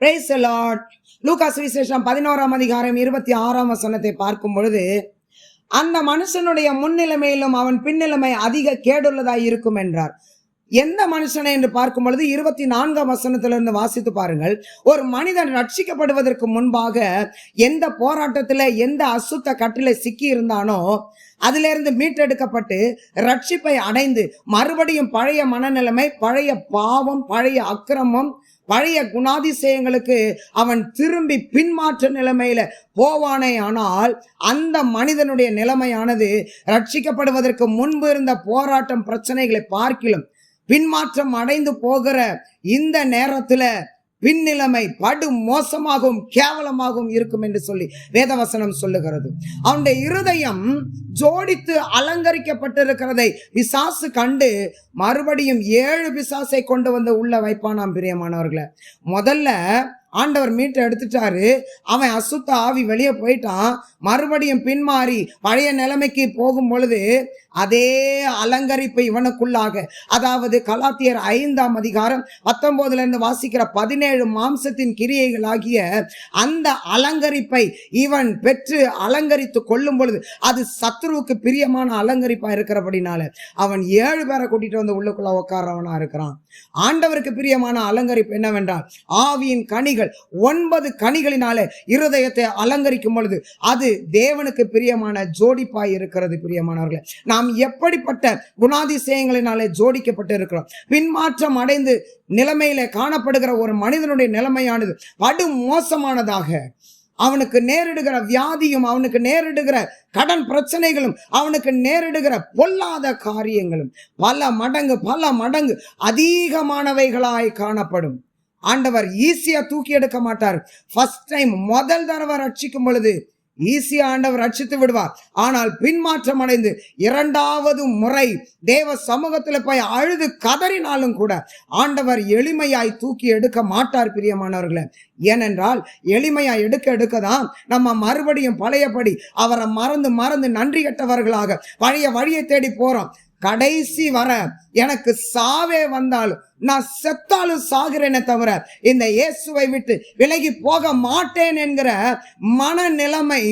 Price Lord Lucas விசேஷம் பதினோராம் அதிகாரம் இருபத்தி ஆறாம் வசனத்தை பார்க்கும் பொழுது அந்த மனுஷனுடைய முன்னிலைமையிலும் அவன் பின்னிலைமை அதிக கேடுள்ளதாய் இருக்கும் என்றார். எந்த மனுஷனை என்று பார்க்கும் பொழுது இருபத்தி நான்காம் வசனத்திலிருந்து வாசித்து பாருங்கள். ஒரு மனிதன் ரட்சிக்கப்படுவதற்கு முன்பாக எந்த போராட்டத்தில் எந்த அசுத்த கட்டில சிக்கி இருந்தானோ அதிலிருந்து மீட்டெடுக்கப்பட்டு ரட்சிப்பை அடைந்து மறுபடியும் பழைய மனநிலைமை பழைய பாவம் பழைய அக்கிரமம் பழைய குணாதிசயங்களுக்கு அவன் திரும்பி பின்மாற்ற நிலைமையில போவானே ஆனால் அந்த மனிதனுடைய நிலைமையானது ரட்சிக்கப்படுவதற்கு முன்பு இருந்த போராட்டம் பிரச்சனைகளை பார்க்கிலும் பின்மாற்றம் அடைந்து போகிற இந்த நேரத்தில் பின்னிலைமை படு மோசமாகவும் கேவலமாகவும் இருக்கும் என்று சொல்லி வேதவசனம் சொல்லுகிறது. அவனுடைய இருதயம் ஜோடித்து அலங்கரிக்கப்பட்டிருக்கிறதை பிசாசு கண்டு மறுபடியும் ஏழு பிசாசை கொண்டு வந்து உள்ள வைப்பானாம் பிரியமானவர்களை. முதல்ல ஆண்டவர் மீட்டை எடுத்துட்டாரு. அவன் அசுத்த ஆவி வெளியே போயிட்டான். மறுபடியும் பின்மாறி பழைய நிலைமைக்கு போகும் பொழுது அதே அலங்கரிப்பு இவனுக்குள்ளாக. அதாவது கலாத்தியர் ஐந்தாம் அதிகாரம் பத்தொன்பதுல இருந்து வாசிக்கிற பதினேழு மாம்சத்தின் கிரியைகளாகிய அந்த அலங்கரிப்பை இவன் பெற்று அலங்கரித்து கொள்ளும் பொழுது அது சத்ருவுக்கு பிரியமான அலங்கரிப்பா இருக்கிறபடினால அவன் ஏழு பேரை கூட்டிட்டு வந்து உள்ளுக்குள்ள உட்காரவனா இருக்கிறான். ஆண்டவருக்கு பிரியமான அலங்கரிப்பு என்னவென்றால் ஆவியின் கனிகள் ஒன்பது கனிகளினாலே இருதயத்தை அலங்கரிக்கும் பொழுது அது தேவனுக்கு பிரியமான ஜோடிப்பாய் இருக்கிறது பிரியமானவர்களே. நாம் எப்படிப்பட்ட குணாதிசயங்களினாலே ஜோடிக்கப்பட்டு இருக்கிறோம் பின்மாற்றம் அடைந்து நிலைமையிலே காணப்படுகிற ஒரு மனிதனுடைய நிலைமையானது படு மோசமானதாக. அவனுக்கு நேரிடுகிற வியாதியும் அவனுக்கு நேரிடுகிற கடன் பிரச்சனைகளும் அவனுக்கு நேரிடுகிற பொல்லாத காரியங்களும் பல மடங்கு பல மடங்கு அதிகமானவைகளாய் காணப்படும். ஆண்டவர் ஈஸியாக தூக்கி எடுக்க மாட்டார். ஃபர்ஸ்ட் டைம் முதல் தடவை ரட்சிக்கும் பொழுது ஈஸியா ஆண்டவர் ரட்சித்து விடுவார். ஆனால் பின்மாற்றம் அடைந்து இரண்டாவது முறை தேவ சமூகத்தில் போய் அழுது கதறினாலும் கூட ஆண்டவர் எளிமையாய் தூக்கி எடுக்க மாட்டார் பிரியமானவர்களே. ஏனென்றால் எளிமையா எடுக்க எடுக்க தான் நம்ம மறுபடியும் பழையபடி அவரை மறந்து மறந்து நன்றி கெட்டவர்களாக பழைய வழியை தேடி போறோம். கடைசி வர எனக்கு சாவே வந்தாலும் நான் செத்தாலும் சாகிறேனே தவிர இந்த இயேசுவை விட்டு விலகி போக மாட்டேன் என்கிற மனநிலைமை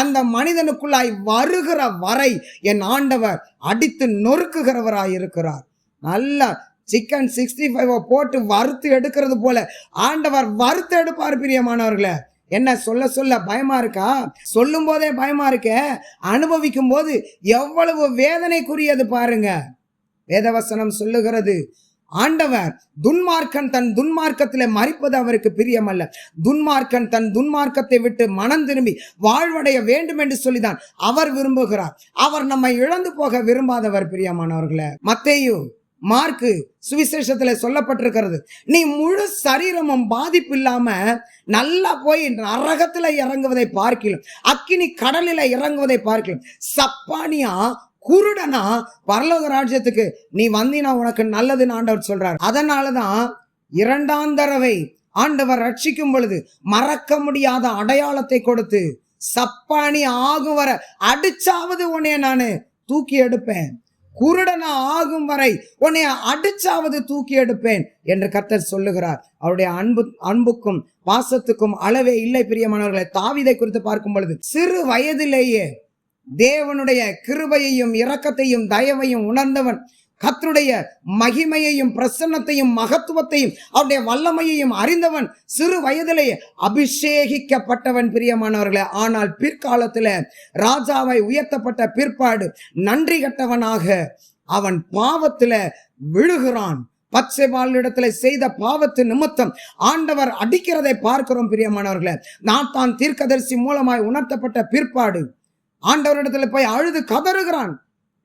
அந்த மனிதனுக்குள்ளாய் வருகிற வரை என் ஆண்டவர் அடித்து நொறுக்குகிறவராய் இருக்கிறார். நல்லா சிக்கன் சிக்ஸ்டி ஃபைவ் போட்டு வறுத்து எடுக்கிறது போல ஆண்டவர் வறுத்து எடுப்பார் பிரியமானவர்களை. என்ன சொல்ல சொல்ல பயமா இருக்கா? சொல்லும் போதே பயமா இருக்க? அனுபவிக்கும் போது எவ்வளவு வேதனைக்குரியது பாருங்க. வேதவசனம் சொல்லுகிறது ஆண்டவர் துன்மார்க்கன் தன் துன்மார்க்கத்தில் மறிப்பது அவருக்கு பிரியமல்ல. துன்மார்க்கன் தன் துன்மார்க்கத்தை விட்டு மனம் திரும்பி வாழ்வடைய வேண்டும் என்று சொல்லிதான் அவர் விரும்புகிறார். அவர் நம்மை இழந்து போக விரும்பாதவர் பிரியமானவர்களே. மத்தேயு மார்க்கு சுவிசேஷத்தில் சொல்லப்பட்டிருக்கிறது. நீ முழு சரீரமும் பாதிப்பு இல்லாம நல்லா போய் நரகத்தில் இறங்குவதை பார்க்கலாம் அக்கினி கடலில் இறங்குவதை பார்க்கலாம் சப்பானியா குருடனா பரலோக ராஜ்யத்துக்கு நீ வந்தினா உனக்கு நல்லதுன்னு ஆண்டவர் சொல்றாரு. அதனால தான் இரண்டாம் தடவை ஆண்டவர் ரட்சிக்கும் பொழுது மறக்க முடியாத அடையாளத்தை கொடுத்து சப்பானி ஆகும் வர அடிச்சாவது உன்னைய நான் தூக்கி எடுப்பேன். குருடனா ஆகும் வரை உன்னை அடிச்சாவது தூக்கி எடுப்பேன் என்று கர்த்தர் சொல்லுகிறார். அவருடைய அன்பு அன்புக்கும் பாசத்துக்கும் அளவே இல்லை பிரியமானவர்களை. தாவிதை குறித்து பார்க்கும் பொழுது சிறு வயதிலேயே தேவனுடைய கிருபையையும் இரக்கத்தையும் தயவையும் உணர்ந்தவன் கத்தருடைய மகிமையையும் பிரசன்னத்தையும் மகத்துவத்தையும் அவருடைய வல்லமையையும் அறிந்தவன் சிறு வயதிலேயே அபிஷேகிக்கப்பட்டவன் பிரியமானவர்களே. ஆனால் பிற்காலத்தில் ராஜாவை உயர்த்தப்பட்ட பிற்பாடு நன்றி கட்டவனாக அவன் பாவத்தில் விழுகிறான். பச்சை இடத்துல செய்த பாவத்து நிமித்தம் ஆண்டவர் அடிக்கிறதை பார்க்கிறோம் பிரியமானவர்களே. நான் தான் தீர்க்கதரிசி மூலமாய் உணர்த்தப்பட்ட பிற்பாடு ஆண்டவரிடத்துல போய் அழுது கதறுகிறான்.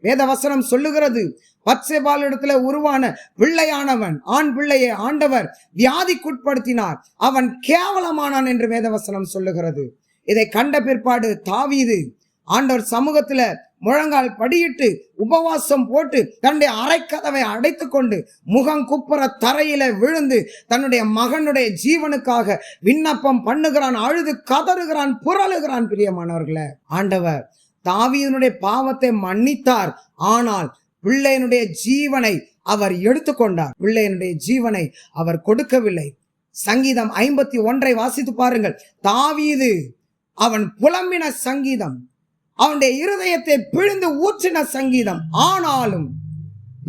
வேதவசனம் சொல்லுகிறது. பத்சேபால் இடத்துல உருவான பிள்ளையானவன் ஆண் பிள்ளையை ஆண்டவர் வியாதிக்குட்படுத்தினார். அவன் கேவலமானான் என்று வேதவசனம் சொல்லுகிறது. இதை கண்ட பிற்பாடு தாவீது ஆண்டவர் சமூகத்துல முழங்கால் படியிட்டு உபவாசம் போட்டு தன்னுடைய அரைக்கதவை அடைத்து கொண்டு முகம் குப்புற தரையில விழுந்து தன்னுடைய மகனுடைய ஜீவனுக்காக விண்ணப்பம் பண்ணுகிறான் அழுது கதறுகிறான் புரளுகிறான் பிரியமானவர்களே. ஆண்டவர் தாவியனுடைய பாவத்தை மன்னித்தார். ஆனால் பிள்ளையனுடைய ஜீவனை அவர் எடுத்துக்கொண்டார். பிள்ளையனுடைய ஜீவனை அவர் கொடுக்கவில்லை. சங்கீதம் ஐம்பத்தி ஒன்றை வாசித்து பாருங்கள். தாவீது அவன் புலம்பின சங்கீதம் அவனுடைய இருதயத்தை பிழிந்து ஊற்றின சங்கீதம். ஆனாலும்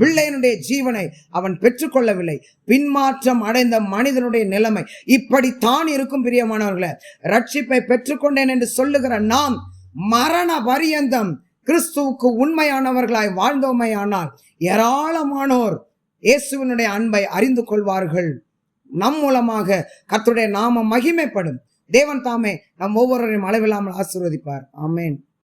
பிள்ளையனுடைய ஜீவனை அவன் பெற்றுக்கொள்ளவில்லை. பின்மாற்றம் அடைந்த மனிதனுடைய நிலைமை இப்படித்தான் இருக்கும் பிரியமானவர்களே. ரட்சிப்பை பெற்றுக்கொண்டேன் என்று சொல்லுகிற நாம் மரண பரியந்தம். கிறிஸ்துவுக்கு உண்மையானவர்களாய் வாழ்ந்தோமையானால் ஏராளமானோர் இயேசுவினுடைய அன்பை அறிந்து கொள்வார்கள். நம் மூலமாக கர்த்தருடைய நாமம் மகிமைப்படும். தேவன் தாமே நம் ஒவ்வொருவரையும் அளவில்லாமல் ஆசீர்வதிப்பார். ஆமேன்.